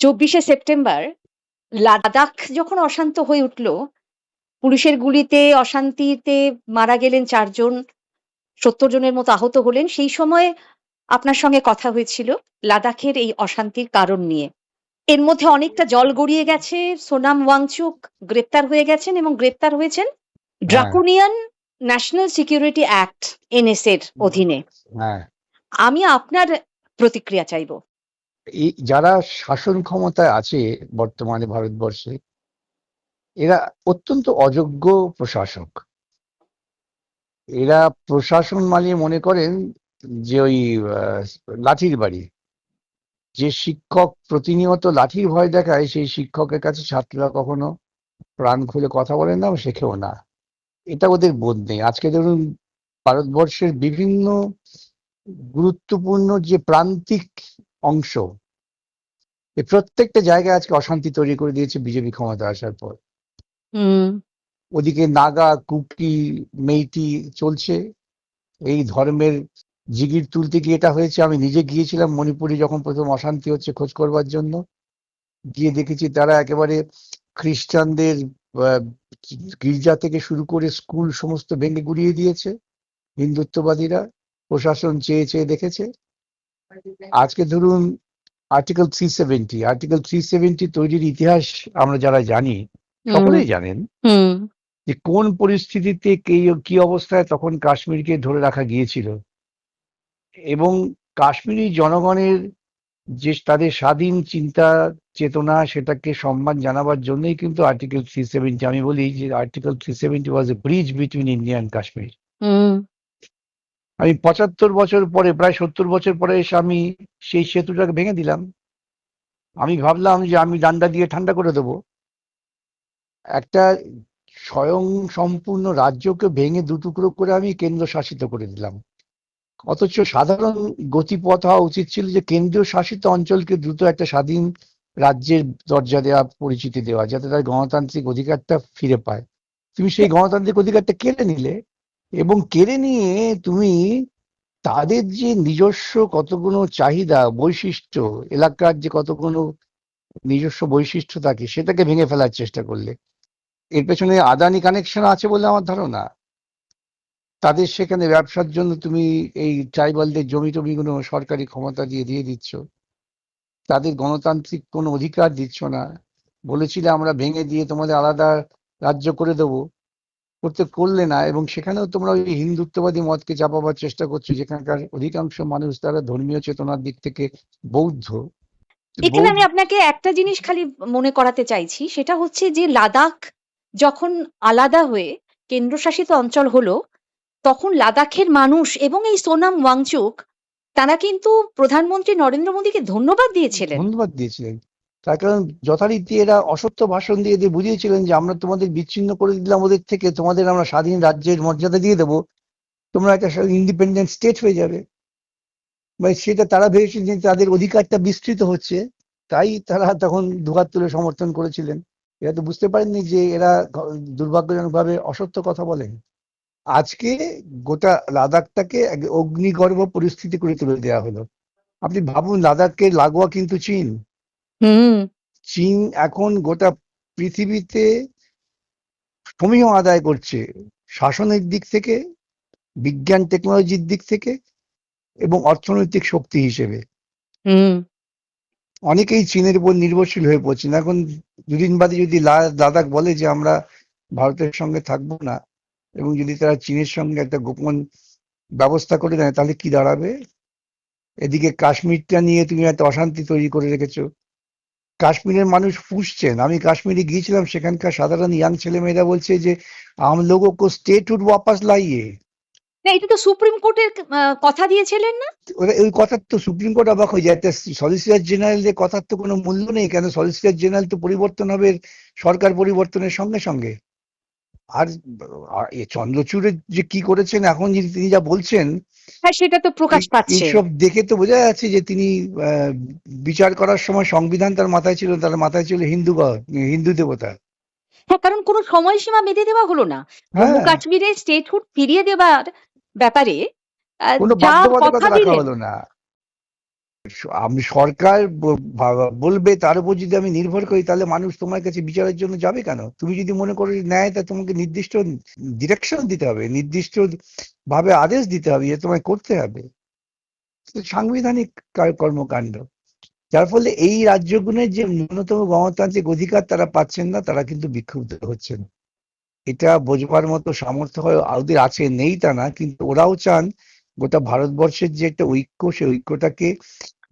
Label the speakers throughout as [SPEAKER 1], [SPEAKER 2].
[SPEAKER 1] চব্বিশে সেপ্টেম্বর লাদাখ যখন অশান্ত হয়ে উঠল পুলিশের গুলিতে অশান্তিতে মারা গেলেন চারজন সত্তর জনের মতো আহত হলেন। সেই সময় আপনার সঙ্গে কথা হয়েছিল লাদাখের এই অশান্তির কারণ নিয়ে। এর মধ্যে অনেকটা জল গড়িয়ে গেছে সোনাম ওয়াংচুক গ্রেপ্তার হয়ে গেছেন এবং গ্রেপ্তার হয়েছেন draconian national security act NS এর অধীনে।
[SPEAKER 2] হ্যাঁ।
[SPEAKER 1] আমি আপনার প্রতিক্রিয়া চাইব।
[SPEAKER 2] যারা শাসন ক্ষমতায় আছে বর্তমানে ভারতবর্ষে, এরা অত্যন্ত অযোগ্য প্রশাসক। এরা প্রশাসন মানে মনে করেন যে ওই লাঠির বাড়ি। যে শিক্ষক প্রতিনিয়ত লাঠির ভয় দেখায়, সেই শিক্ষকের কাছে ছাত্ররা কখনো প্রাণ খুলে কথা বলে না শেখেও না। এটা ওদের বোধ নেই। আজকে ধরুন ভারতবর্ষের বিভিন্ন গুরুত্বপূর্ণ যে প্রান্তিক অংশ। এই প্রত্যেকটা জায়গায় আজকে অশান্তি তৈরি করে দিয়েছে বিজেপি ক্ষমতা আসার পর। ওদিকে নাগা কুকি মেইটি চলছে। এই ধর্মের জিগির তুলতে গিয়ে এটা হয়েছে আমি নিজে গিয়েছিলাম মণিপুরে যখন প্রথম অশান্তি হচ্ছে খোঁজ করবার জন্য। গিয়ে দেখেছি তারা একেবারে খ্রিস্টানদের গির্জা থেকে শুরু করে স্কুল সমস্ত ভেঙে গুড়িয়ে দিয়েছে। হিন্দুত্ববাদীরা প্রশাসন চেয়ে চেয়ে দেখেছে। আজকে ধরুন article three seventy article three seventy তৈরির ইতিহাস আমরা যারা জানি সকলেই জানেন যে কোন পরিস্থিতিতে কে কি অবস্থায় তখন কাশ্মীরকে ধরে রাখা গিয়েছিল। এবং কাশ্মীরি জনগণের যে তাদের স্বাধীন চিন্তা চেতনা সেটাকে সম্মান জানাবার জন্যই কিন্তু আর্টিকেল থ্রি সেভেন্টি আমি বলি যে article three seventy was a bridge between India and Kashmir আমি পঁচাত্তর বছর পরে, প্রায় সত্তর বছর পরে এসে আমি সেই সেতুটাকে ভেঙে দিলাম। আমি ভাবলাম যে আমি ডান্ডা দিয়ে ঠান্ডা করে দেবো। একটা স্বয়ং সম্পূর্ণ রাজ্যকে ভেঙে দুটুকরো করে আমি কেন্দ্র শাসিত করে দিলাম। অথচ সাধারণ গতিপথ হওয়া উচিত ছিল যে কেন্দ্রীয় শাসিত অঞ্চলকে দ্রুত একটা স্বাধীন রাজ্যের দরজা দেওয়া, পরিচিতি দেওয়া, যাতে তার গণতান্ত্রিক অধিকারটা ফিরে পায়। তুমি সেই গণতান্ত্রিক অধিকারটা কেড়ে নিলে এবং কেড়ে নিয়ে তুমি তাদের যে নিজস্ব কতগুলো চাহিদা, বৈশিষ্ট্য, এলাকার যে কতগুলো নিজস্ব বৈশিষ্ট্য থাকে, সেটাকে ভেঙে ফেলার চেষ্টা করলে। এর পেছনে আদানি কানেকশন আছে বলে আমার ধারণা। তাদের সেখানে ব্যবসার জন্য তুমি এই ট্রাইবালদের জমি টমিগুলো সরকারি ক্ষমতা দিয়ে দিয়ে দিচ্ছ। তাদের গণতান্ত্রিক কোনো অধিকার দিচ্ছ না। বলেছিলে আমরা ভেঙে দিয়ে তোমাদের আলাদা রাজ্য করে দেবো। করতে করলে না এবং সেখানেও তোমরা ওই হিন্দুত্ববাদী মতকে চাপাবার চেষ্টা করছ যেখানকার অধিকাংশ মানুষ তারা ধর্মীয় চেতনার দিক থেকে বৌদ্ধ।
[SPEAKER 1] এখানে আমি আপনাকে একটা জিনিস খালি মনে করাতে চাইছি সেটা হচ্ছে যে লাদাখ যখন আলাদা হয়ে কেন্দ্রশাসিত অঞ্চল হলো তখন লাদাখের মানুষ এবং এই সোনাম ওয়াংচুক তারা কিন্তু প্রধানমন্ত্রী নরেন্দ্র মোদীকে ধন্যবাদ দিয়েছিলেন।
[SPEAKER 2] ধন্যবাদ দিয়েছিলেন। তার কারণ যথারীতি এরা অসত্য ভাষণ দিয়ে দিয়ে বুঝিয়েছিলেন যে আমরা তোমাদের বিচ্ছিন্ন করে দিলাম ওদের থেকে, তোমাদের আমরা স্বাধীন রাজ্যের মর্যাদা দিয়ে দেবো, তোমরা একটা ইন্ডিপেন্ডেন্ট স্টেট হয়ে যাবে। মানে সেটা তারা ভেবেছিলেন যে তাদের অধিকারটা বিস্তৃত হচ্ছে, তাই তারা তখন দুহাত তুলে সমর্থন করেছিলেন। এরা তো বুঝতে পারেননি যে এরা দুর্ভাগ্যজনকভাবে অসত্য কথা বলেন। আজকে গোটা লাদাখটাকে অগ্নিগর্ভ পরিস্থিতি করে তুলে দেওয়া হলো। আপনি ভাবুন, লাদাখের লাগোয়া কিন্তু চীন।
[SPEAKER 1] হুম।
[SPEAKER 2] চীন এখন গোটা পৃথিবীতে সমীহ আদায় করছে শাসনের দিক থেকে বিজ্ঞান টেকনোলজির দিক থেকে এবং অর্থনৈতিক শক্তি হিসেবে। অনেকেই চীনের উপর নির্ভরশীল হয়ে পড়ছেন। এখন দুদিন বাদে যদি লাদাখ বলে যে আমরা ভারতের সঙ্গে থাকব না এবং যদি তারা চীনের সঙ্গে একটা গোপন ব্যবস্থা করে দেয় তাহলে কি দাঁড়াবে? এদিকে কাশ্মীরটা নিয়ে তুমি একটা অশান্তি তৈরি করে রেখেছো। কাশ্মীরের মানুষ পুষছেন। আমি কাশ্মীরে গিয়েছিলাম সেখানকার সাধারণ ইয়াং ছেলেমেয়েরা বলছে যে আম লোগো কো স্টেটহুড ওয়াপাস লাইয়ে
[SPEAKER 1] না এটা তো সুপ্রিম কোর্টের কথা দিয়েছিলেন না?
[SPEAKER 2] ওরা ওই কথার তো সুপ্রিম কোর্ট অবাক হয়ে যায়। সলিসিটার জেনারেলের কথার তো কোনো মূল্য নেই কেন সলিসিটার জেনারেল তো পরিবর্তন হবে সরকার পরিবর্তনের সঙ্গে সঙ্গে। আর আর এ চন্দ্রচূড়ে যে কি করেছেন এখন যে তিনি যা বলছেন
[SPEAKER 1] হ্যাঁ সেটা তো প্রকাশ পাচ্ছে।
[SPEAKER 2] এইসব দেখে তো বোঝা যাচ্ছে যে তিনি বিচার করার সময় সংবিধান তার মাথায় ছিল তার মাথায় ছিল হিন্দু হিন্দু দেবতা।
[SPEAKER 1] হ্যাঁ কারণ কোনো সময়সীমা বেঁধে দেওয়া হলো না। জম্মু
[SPEAKER 2] হ্যাঁ
[SPEAKER 1] কাশ্মীরের স্টেটহুড ফিরিয়ে দেওয়ার ব্যাপারে
[SPEAKER 2] কোনো বাধ্যবাধকতা রাখা হলো না। আমি সরকার বলবে তার উপর যদি আমি নির্ভর করি, তাহলে মানুষ তোমার কাছে বিচারের জন্য যাবে কেন? তুমি যদি মনে করো ন্যায়, তা তোমাকে নির্দিষ্ট ডিরেকশন দিতে হবে নির্দিষ্ট ভাবে আদেশ দিতে হবে যে তোমায় করতে হবে। সাংবিধানিক কর্মকাণ্ড। যার ফলে এই রাজ্যগুলোর যে ন্যূনতম গণতান্ত্রিক অধিকার তারা পাচ্ছেন না, তারা কিন্তু বিক্ষুব্ধ হচ্ছেন। এটা বোঝবার মতো সামর্থ্য হয়, ওদের আছে, নেই তা না, কিন্তু ওরাও চান গোটা ভারতবর্ষের যে একটা ঐক্য, সেই ঐক্যটাকে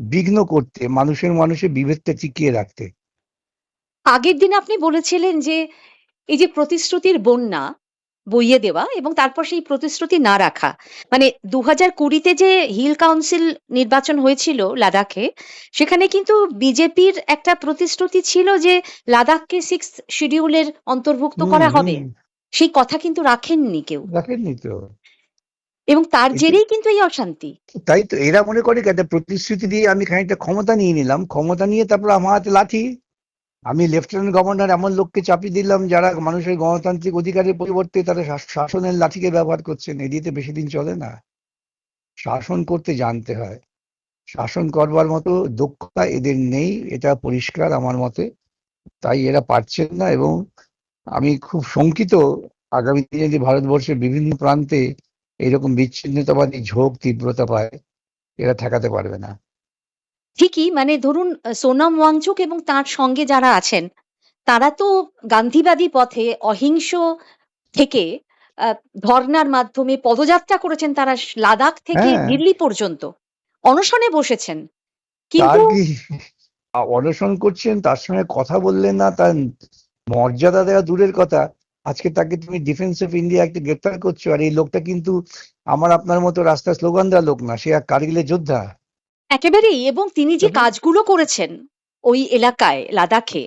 [SPEAKER 2] বিঘ্ন করতে মানুষের মানুষের বিভেদটা টিকিয়ে রাখতে।
[SPEAKER 1] আগের দিন আপনি বলেছিলেন যে এই যে প্রতিশ্রুতির বন্যা বইয়ে দেওয়া এবং তারপর সেই প্রতিশ্রুতি না রাখা। মানে দু হাজার কুড়িতে যে হিল কাউন্সিল নির্বাচন হয়েছিল লাদাখে সেখানে কিন্তু বিজেপির একটা প্রতিশ্রুতি ছিল যে লাদাখকে সিক্স শিডিউলের অন্তর্ভুক্ত করা হবে। সেই কথা কিন্তু রাখেননি কেউ।
[SPEAKER 2] রাখেননি তো।
[SPEAKER 1] এবং তার জেরেই কিন্তু এই অশান্তি।
[SPEAKER 2] তাই তো এরা মনে করে একটা প্রতিশ্রুতি দিয়ে আমি খানিকটা ক্ষমতা নিয়ে নিলাম। ক্ষমতা নিয়ে তারপর আমার হাতে লাঠি। আমি লেফটেন্যান্ট গভর্নর এমন লোককে চাপিয়ে দিলাম যারা মানুষের গণতান্ত্রিক অধিকারের পরিবর্তে তারা শাসনের লাঠিকে ব্যবহার করছেন। এদিকে বেশি দিন চলে না। শাসন করতে জানতে হয়। শাসন করবার মতো দক্ষতা এদের নেই এটা পরিষ্কার আমার মতে। তাই এরা পারছেন না এবং আমি খুব শঙ্কিত। আগামী দিনে যদি ভারতবর্ষের বিভিন্ন প্রান্তে এরকম বিচ্ছিন্নতাবাদী ঝোঁক তীব্রতা পায় এরা ঠেকাতে পারবে না।
[SPEAKER 1] ঠিকই মানে ধরুন সোনাম ওয়াংচুক এবং তার সঙ্গে যারা আছেন তারা তো গান্ধীবাদী পথে অহিংস থেকে ধর্নার মাধ্যমে পদযাত্রা করেছেন তারা লাদাখ থেকে
[SPEAKER 2] হ্যাঁ।
[SPEAKER 1] দিল্লি পর্যন্ত। অনশনে বসেছেন। কিন্তু
[SPEAKER 2] অনশন করছেন তার সঙ্গে কথা বললেন না তার মর্যাদা দেওয়া দূরের কথা। আজকে তাকে তুমি ডিফেন্স অফ ইন্ডিয়া একটা গ্রেপ্তার করছ আর এই লোকটা কিন্তু আমার আপনার মতো রাস্তায় স্লোগান দেওয়া লোক না সে এক কার্গিলের যোদ্ধা।
[SPEAKER 1] একেবারেই এবং তিনি যে কাজগুলো করেছেন ওই এলাকায় লাদাখে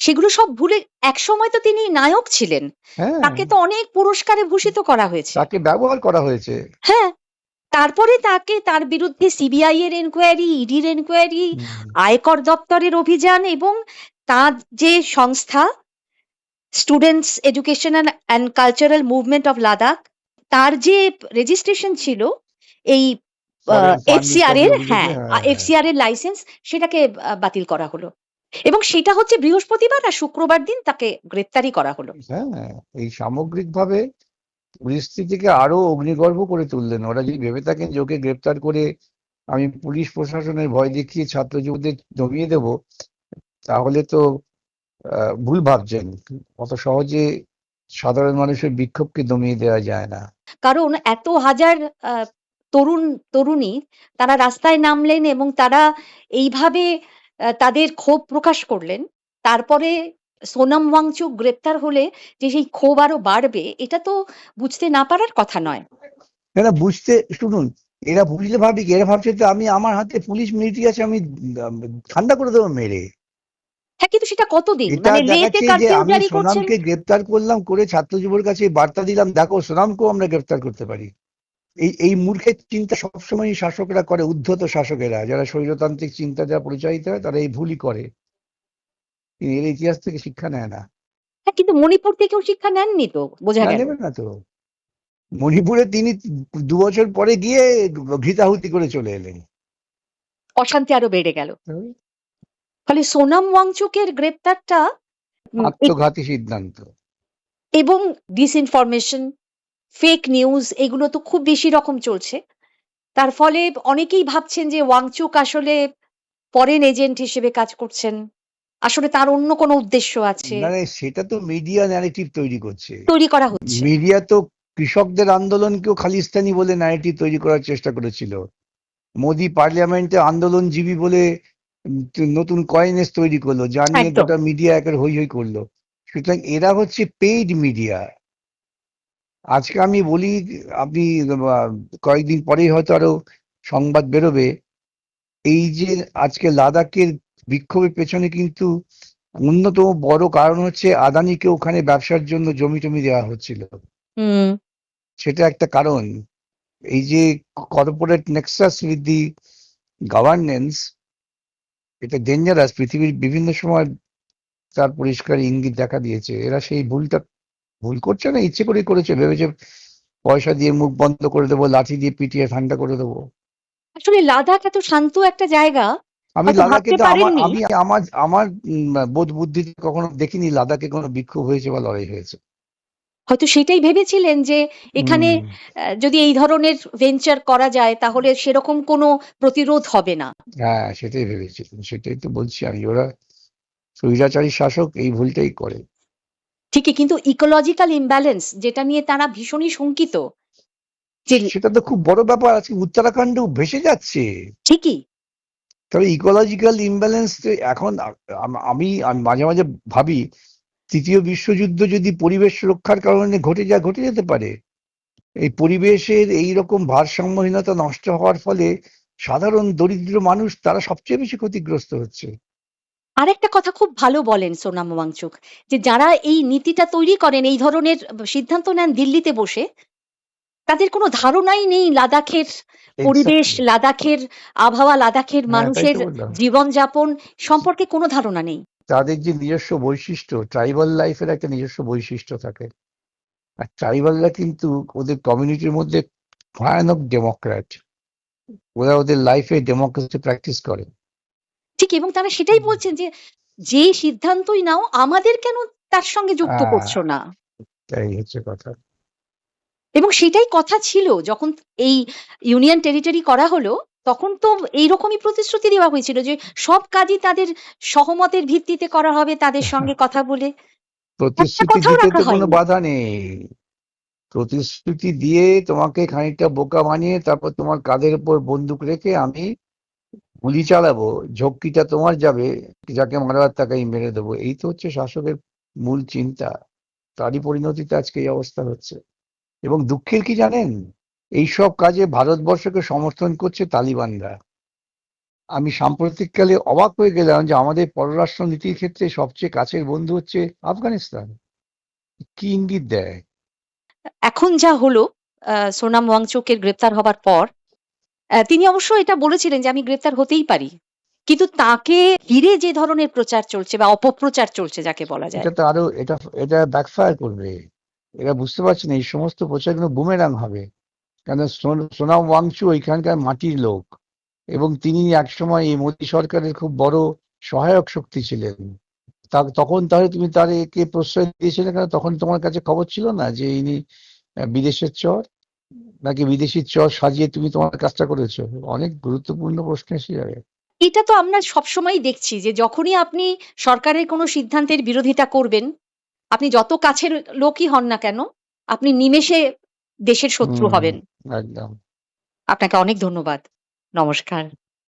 [SPEAKER 1] সেগুলো সব ভুলে একসময় তো তিনি নায়ক ছিলেন।
[SPEAKER 2] হ্যাঁ।
[SPEAKER 1] তাকে তো অনেক পুরস্কারে ভূষিত করা হয়েছে।
[SPEAKER 2] তাকে ব্যবহার করা হয়েছে।
[SPEAKER 1] হ্যাঁ তারপরে তাকে তার বিরুদ্ধে সিবিআই এর এনকোয়ারি ইডির এনকোয়ারি আয়কর দপ্তরের অভিযান এবং তার যে সংস্থা students educational and cultural movement of Ladakh তার যে রেজিস্ট্রেশন ছিল এই এফসিআর এর হ্যাঁ
[SPEAKER 2] অভিযোগে, হ্যাঁ,
[SPEAKER 1] এফসিআর এর লাইসেন্স সেটাকে বাতিল করা হলো। এবং সেটা হচ্ছে বৃহস্পতিবার আর শুক্রবার দিন তাকে গ্রেপ্তারি করা হলো।
[SPEAKER 2] হ্যাঁ এই সামগ্রিকভাবে পরিস্থিতিকে আরও অগ্নিগর্ভ করে তুললেন। ওরা যদি ভেবে থাকেন যে ওকে গ্রেপ্তার করে আমি পুলিশ প্রশাসনের ভয় দেখিয়ে ছাত্র যুবদের জমিয়ে দেব তাহলে তো ভুল ভাবছেন। অত সহজে সাধারণ মানুষের বিক্ষোভকে দমিয়ে দেওয়া যায় না।
[SPEAKER 1] কারণ এত হাজার তরুণ তরুণী তারা রাস্তায় নামলেন এবং তারা এইভাবে তাদের ক্ষোভ প্রকাশ করলেন। তারপরে সোনাম ওয়াংচুক গ্রেপ্তার হলে যে সেই ক্ষোভ আরও বাড়বে এটা তো বুঝতে না পারার কথা নয়।
[SPEAKER 2] এরা বুঝতে শুনুন এরা বুঝলে ভাবি এরা ভাবছে তো আমি আমার হাতে পুলিশ মিলিটারি আছে আমি ঠান্ডা করে দেবো মেরে।
[SPEAKER 1] হ্যাঁ কিন্তু সেটা কতদিন? মানে জারি করছেন?
[SPEAKER 2] সোনামকে গ্রেপ্তার করলাম করে ছাত্র যুবর কাছে বার্তা দিলাম দেখো সোনামকেও আমরা গ্রেপ্তার করতে পারি। এই এই মূর্খের চিন্তা সবসময় শাসকরা করে উদ্ধত শাসকেরা। যারা চিন্তা যারা পরিচালিত হয় তারা এই ভুলই করে। কিন্তু এর ইতিহাস থেকে শিক্ষা নেয় না।
[SPEAKER 1] হ্যাঁ কিন্তু মণিপুর থেকেও শিক্ষা নেননি তো বোঝা গেল।
[SPEAKER 2] নেবে না তো। মণিপুরে তিনি দু বছর পরে গিয়ে ঘৃতাহুতি করে চলে এলেন।
[SPEAKER 1] অশান্তি আরও বেড়ে গেল। ফলে সোনাম ওয়াংচুকের গ্রেপ্তারটা
[SPEAKER 2] আত্মঘাতী সিদ্ধান্ত।
[SPEAKER 1] এবং ডিসইনফরমেশন ফেক নিউজ এগুলো তো খুব বেশি রকম চলছে। তার ফলে অনেকেই ভাবছেন যে ওয়াংচুক আসলে ফরেন এজেন্ট হিসেবে কাজ করছেন। আসলে তার অন্য কোনো উদ্দেশ্য আছে।
[SPEAKER 2] মানে সেটা তো মিডিয়া ন্যারেটিভ তৈরি করছে।
[SPEAKER 1] তৈরি করা হচ্ছে।
[SPEAKER 2] মিডিয়া তো কৃষকদের আন্দোলনকেও খালিস্তানি বলে ন্যারেটিভ তৈরি করার চেষ্টা করেছিল। মোদি পার্লামেন্টে আন্দোলনজীবী বলে নতুন কয়েনেস তৈরি করল যা নিয়ে
[SPEAKER 1] একদম।
[SPEAKER 2] গোটা মিডিয়া একের হই হই করল। সুতরাং এরা হচ্ছে পেইড মিডিয়া আজকে আমি বলি আপনি আহ, কয়েকদিন পরেই হয়তো আরও সংবাদ বেরোবে। এই যে আজকে লাদাখের বিক্ষোভের পেছনে কিন্তু অন্যতম বড় কারণ হচ্ছে আদানিকে ওখানে ব্যবসার জন্য জমি টমি দেওয়া হচ্ছিল।
[SPEAKER 1] হুম।
[SPEAKER 2] সেটা একটা কারণ। এই যে corporate nexus with the governance এটা ডেঞ্জারাস পৃথিবীর বিভিন্ন সময় তার পরিষ্কার ইঙ্গিত দেখা দিয়েছে। এরা সেই ভুলটা ভুল করছে না ইচ্ছে করে করেছে। ভেবেছে পয়সা দিয়ে মুখ বন্ধ করে দেবো লাঠি দিয়ে পিটিয়ে ঠান্ডা করে দেবো।
[SPEAKER 1] আসলে লাদাখ এত শান্ত একটা জায়গা
[SPEAKER 2] আমি লাদাখে তো আমার আমি আমার আমার বোধ বুদ্ধিতে কখনো দেখিনি লাদাখে কোনো বিক্ষোভ হয়েছে বা লড়াই হয়েছে।
[SPEAKER 1] হয়তো সেটাই ভেবেছিলেন যে এখানে যদি এই ধরনের ভেঞ্চার করা যায় তাহলে সেরকম কোনো প্রতিরোধ হবে না।
[SPEAKER 2] হ্যাঁ সেটাই ভেবেছিলাম সেটাই তো বলছি আমি। ওরা স্বৈরাচারী শাসক এই ভুলটাই করে।
[SPEAKER 1] ঠিকই কিন্তু ইকোলজিক্যাল ইমব্যালেন্স যেটা নিয়ে তারা ভীষণই শঙ্কিত।
[SPEAKER 2] সেটা তো খুব বড় ব্যাপার আজকে উত্তরাখণ্ড ভেসে যাচ্ছে।
[SPEAKER 1] ঠিকই।
[SPEAKER 2] তবে ইকোলজিক্যাল ইমব্যালেন্স এখন আমি মাঝে মাঝে ভাবি তৃতীয় বিশ্বযুদ্ধ যদি পরিবেশ রক্ষার কারণে ঘটে যা ঘটে যেতে পারে। এই পরিবেশের এই রকম ভারসাম্যহীনতা নষ্ট হওয়ার ফলে সাধারণ দরিদ্র মানুষ তারা সবচেয়ে বেশি ক্ষতিগ্রস্ত হচ্ছে।
[SPEAKER 1] আরেকটা কথা খুব ভালো বলেন সোনা ওয়াংচুক যে যারা এই নীতিটা তৈরি করেন এই ধরনের সিদ্ধান্ত নেন দিল্লিতে বসে তাদের কোনো ধারণাই নেই লাদাখের পরিবেশ লাদাখের আবহাওয়া লাদাখের
[SPEAKER 2] হ্যাঁ,
[SPEAKER 1] মানুষের জীবনযাপন সম্পর্কে কোনো ধারণা নেই।
[SPEAKER 2] তাদের যে নিজস্ব বৈশিষ্ট্য ট্রাইবাল লাইফের একটা নিজস্ব বৈশিষ্ট্য থাকে। আর ট্রাইবালরা কিন্তু ওদের কমিউনিটির মধ্যে ভয়ানক ডেমোক্র্যাট ওরা ওদের লাইফে ডেমোক্রেসি প্র্যাকটিস করে।
[SPEAKER 1] ঠিক এবং তারা সেটাই বলছেন যে যে সিদ্ধান্তই নাও আমাদের কেন তার সঙ্গে যুক্ত। করছ না?
[SPEAKER 2] তাই হচ্ছে কথা।
[SPEAKER 1] এবং সেটাই কথা ছিল যখন এই ইউনিয়ন টেরিটরি করা হলো তখন তো এইরকমই প্রতিশ্রুতি দেওয়া হয়েছিল যে সব কাজই তাদের সহমতের ভিত্তিতে করা হবে তাদের সঙ্গে কথা বলে।
[SPEAKER 2] প্রতিশ্রুতি দিতে কোনো বাধা নেই। প্রতিশ্রুতি দিয়ে তোমাকে খানিকটা বোকা বানিয়ে তারপর তোমার কাঁধের উপর বন্দুক রেখে আমি গুলি চালাবো ঝক্কিটা তোমার যাবে যাকে মারার তাকেই মেরে দেবো। এই তো হচ্ছে শাসকের মূল চিন্তা। তারই পরিণতিতে আজকে এই অবস্থা হচ্ছে। এবং দুঃখের কি জানেন? এইসব কাজে ভারতবর্ষকে সমর্থন করছে তালিবানরা। আমি সাম্প্রতিককালে অবাক হয়ে গেলাম যে আমাদের পররাষ্ট্র নীতির ক্ষেত্রে সবচেয়ে কাছের বন্ধু হচ্ছে আফগানিস্তান। কি ইঙ্গিত দেয়?
[SPEAKER 1] এখন যা হলো সোনাম ওয়াংচুকের গ্রেপ্তার হবার পর তিনি অবশ্য এটা বলেছিলেন যে আমি গ্রেপ্তার হতেই পারি। কিন্তু তাকে ঘিরে যে ধরনের প্রচার চলছে বা অপপ্রচার চলছে যাকে বলা যায়।
[SPEAKER 2] এটা তো আরও এটা এটা ব্যাকফায়ার করবে। এরা বুঝতে পারছে না এই সমস্ত প্রচারগুলো বুমেরাং হবে। কেন সোনাম ওয়াংচু ওইখানকার মাটির লোক এবং তিনি একসময় এই মোদী সরকারের খুব বড় সহায়ক শক্তি ছিলেন। তখন তাহলে তুমি তার একে প্রশ্রয় দিয়েছিলে কেন? তখন তোমার কাছে খবর ছিল না যে ইনি বিদেশের চর? নাকি বিদেশির চর সাজিয়ে তুমি তোমার কাজটা করেছ? অনেক গুরুত্বপূর্ণ প্রশ্ন এসে যাবে।
[SPEAKER 1] এটা তো আমরা সবসময় দেখছি যে যখনই আপনি সরকারের কোনো সিদ্ধান্তের বিরোধিতা করবেন, আপনি যত কাছের লোকই হন না কেন, আপনি নিমেষে দেশের শত্রু হবেন।
[SPEAKER 2] একদম।
[SPEAKER 1] আপনাকে অনেক ধন্যবাদ। নমস্কার।